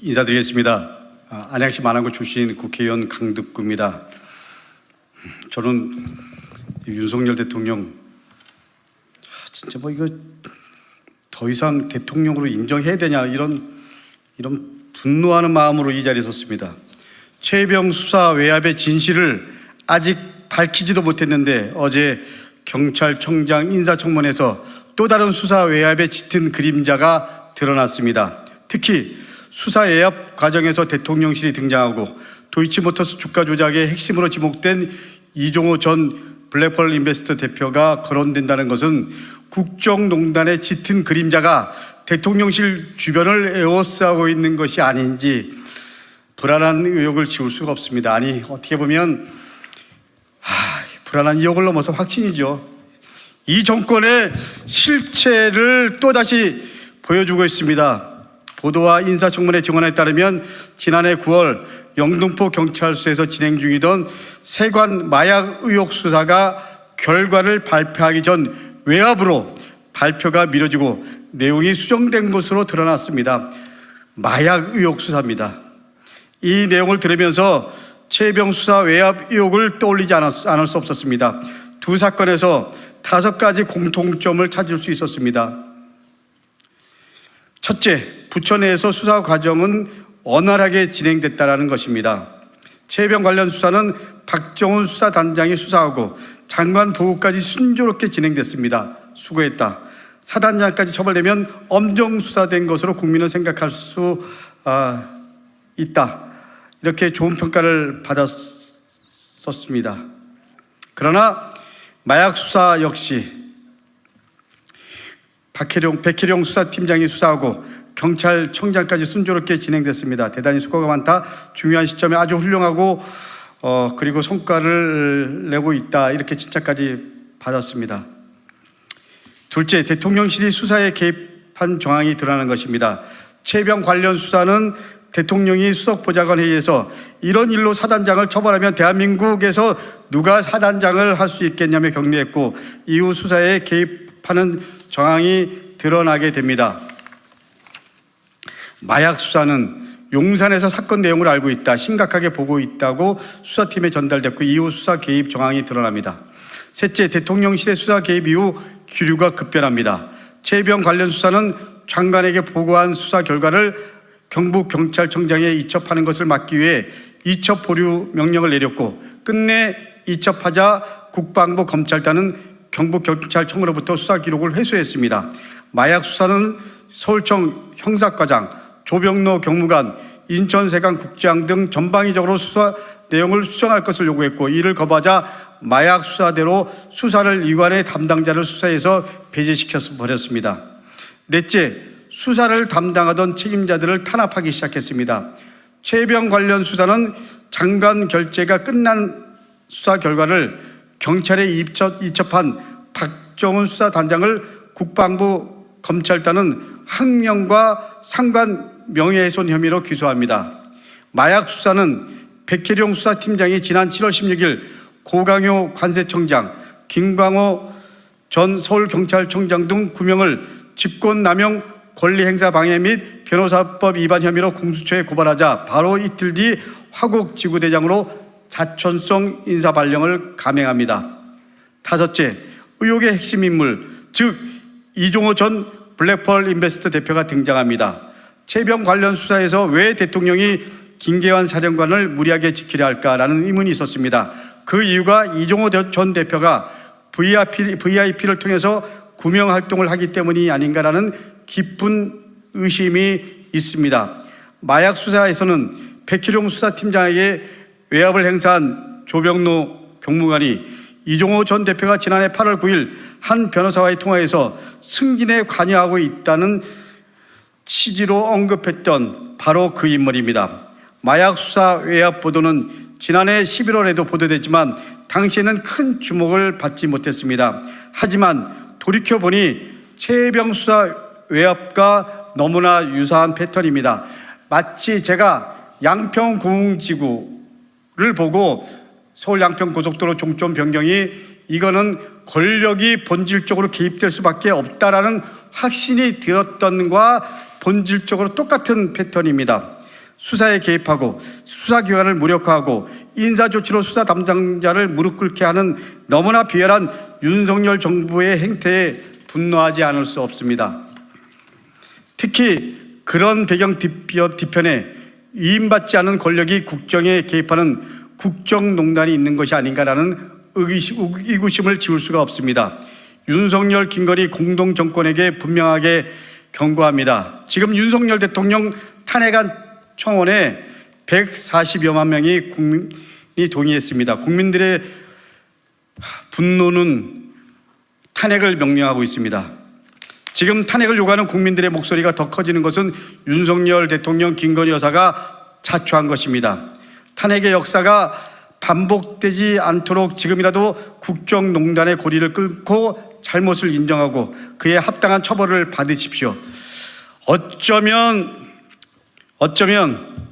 인사드리겠습니다. 아, 안양시 만안구 출신 국회의원 강득구입니다. 저는 윤석열 대통령 아, 진짜 뭐 이거 더 이상 대통령으로 인정해야 되냐 이런 이런 분노하는 마음으로 이 자리에 섰습니다. 최병 수사 외압의 진실을 아직 밝히지도 못했는데 어제 경찰청장 인사청문회에서 또 다른 수사 외압의 짙은 그림자가 드러났습니다. 특히 수사 외압 과정에서 대통령실이 등장하고 도이치모터스 주가 조작의 핵심으로 지목된 이종호 전 블랙펄 인베스터 대표가 거론된다는 것은 국정농단의 짙은 그림자가 대통령실 주변을 에워싸고 있는 것이 아닌지 불안한 의혹을 지울 수가 없습니다. 아니 어떻게 보면 하, 불안한 의혹을 넘어서 확신이죠. 이 정권의 실체를 또다시 보여주고 있습니다. 보도와 인사청문회 증언에 따르면 지난해 9월 영등포 경찰서에서 진행 중이던 세관 마약 의혹 수사가 결과를 발표하기 전 외압으로 발표가 미뤄지고 내용이 수정된 것으로 드러났습니다. 마약 의혹 수사입니다. 이 내용을 들으면서 최병 수사 외압 의혹을 떠올리지 않았, 않을 수 없었습니다. 두 사건에서 다섯 가지 공통점을 찾을 수 있었습니다. 첫째, 부처 내에서 수사 과정은 원활하게 진행됐다라는 것입니다. 최병 관련 수사는 박정훈 수사단장이 수사하고 장관 보고까지 순조롭게 진행됐습니다. 수고했다. 사단장까지 처벌되면 엄정 수사된 것으로 국민은 생각할 수 아, 있다. 이렇게 좋은 평가를 받았었습니다. 그러나 마약 수사 역시 박혜룡, 백혜룡 수사팀장이 수사하고 경찰청장까지 순조롭게 진행됐습니다. 대단히 수고가 많다. 중요한 시점에 아주 훌륭하고 어, 그리고 성과를 내고 있다. 이렇게 칭찬까지 받았습니다. 둘째, 대통령실이 수사에 개입한 정황이 드러나는 것입니다. 최병 관련 수사는 대통령이 수석보좌관 회의에서 이런 일로 사단장을 처벌하면 대한민국에서 누가 사단장을 할 수 있겠냐며 격려했고 이후 수사에 개입 하는 정황이 드러나게 됩니다. 마약 수사는 용산에서 사건 내용을 알고 있다, 심각하게 보고 있다고 수사팀에 전달됐고 이후 수사 개입 정황이 드러납니다. 셋째, 대통령실의 수사 개입 이후 기류가 급변합니다. 최병 관련 수사는 장관에게 보고한 수사 결과를 경북경찰청장에 이첩하는 것을 막기 위해 이첩 보류 명령을 내렸고 끝내 이첩하자 국방부 검찰단은 경북경찰청으로부터 수사 기록을 회수했습니다. 마약 수사는 서울청 형사과장, 조병로 경무관, 인천세관 국장 등 전방위적으로 수사 내용을 수정할 것을 요구했고 이를 거부하자 마약 수사대로 수사를 이관의 담당자를 수사해서 배제시켜 버렸습니다. 넷째, 수사를 담당하던 책임자들을 탄압하기 시작했습니다. 최병 관련 수사는 장관 결재가 끝난 수사 결과를 경찰에 입첩, 이첩한 박정훈 수사단장을 국방부 검찰단은 항명과 상관 명예훼손 혐의로 기소합니다. 마약 수사는 백혜룡 수사팀장이 지난 7월 16일 고강효 관세청장, 김광호 전 서울경찰청장 등 9명을 직권남용 권리행사 방해 및 변호사법 위반 혐의로 공수처에 고발하자 바로 이틀 뒤 화곡 지구대장으로 자천성 인사 발령을 감행합니다. 다섯째, 의혹의 핵심 인물, 즉 이종호 전 블랙펄 인베스터 대표가 등장합니다. 최병 관련 수사에서 왜 대통령이 김계환 사령관을 무리하게 지키려 할까라는 의문이 있었습니다. 그 이유가 이종호 전 대표가 VIP, VIP를 통해서 구명 활동을 하기 때문이 아닌가라는 깊은 의심이 있습니다. 마약 수사에서는 백희룡 수사팀장에게 외압을 행사한 조병로 경무관이 이종호 전 대표가 지난해 8월 9일 한 변호사와의 통화에서 승진에 관여하고 있다는 취지로 언급했던 바로 그 인물입니다. 마약 수사 외압 보도는 지난해 11월에도 보도됐지만 당시에는 큰 주목을 받지 못했습니다. 하지만 돌이켜 보니 최병 수사 외압과 너무나 유사한 패턴입니다. 마치 제가 양평 공지구 를 보고 서울 양평 고속도로 종점 변경이 이거는 권력이 본질적으로 개입될 수밖에 없다라는 확신이 들었던과 본질적으로 똑같은 패턴입니다. 수사에 개입하고 수사기관을 무력화하고 인사조치로 수사 담당자를 무릎 꿇게 하는 너무나 비열한 윤석열 정부의 행태에 분노하지 않을 수 없습니다. 특히 그런 배경 뒤편- 뒤편에 위임받지 않은 권력이 국정에 개입하는 국정농단이 있는 것이 아닌가라는 의구심, 의구심을 지울 수가 없습니다. 윤석열, 김건희 공동 정권에게 분명하게 경고합니다. 지금 윤석열 대통령 탄핵안 청원에 140여만 명이 국민이 동의했습니다. 국민들의 분노는 탄핵을 명령하고 있습니다. 지금 탄핵을 요구하는 국민들의 목소리가 더 커지는 것은 윤석열 대통령 김건희 여사가 자초한 것입니다. 탄핵의 역사가 반복되지 않도록 지금이라도 국정농단의 고리를 끊고 잘못을 인정하고 그에 합당한 처벌을 받으십시오. 어쩌면 어쩌면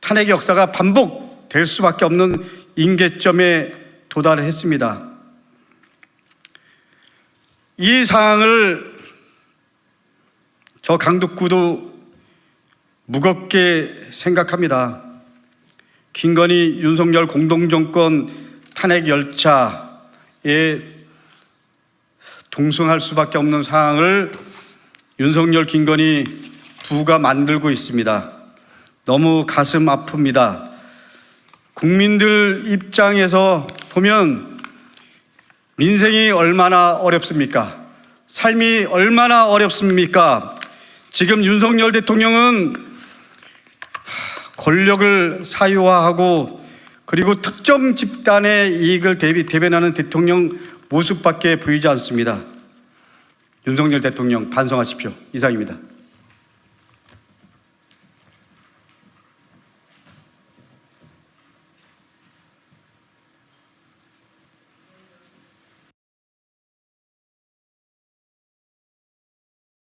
탄핵의 역사가 반복될 수밖에 없는 임계점에 도달을 했습니다. 이 상황을 저 강북구도 무겁게 생각합니다. 김건희 윤석열 공동정권 탄핵 열차에 동승할 수밖에 없는 상황을 윤석열 김건희 부가 만들고 있습니다. 너무 가슴 아픕니다. 국민들 입장에서 보면 민생이 얼마나 어렵습니까? 삶이 얼마나 어렵습니까? 지금 윤석열 대통령은 권력을 사유화하고 그리고 특정 집단의 이익을 대비, 대변하는 대통령 모습밖에 보이지 않습니다. 윤석열 대통령 반성하십시오. 이상입니다.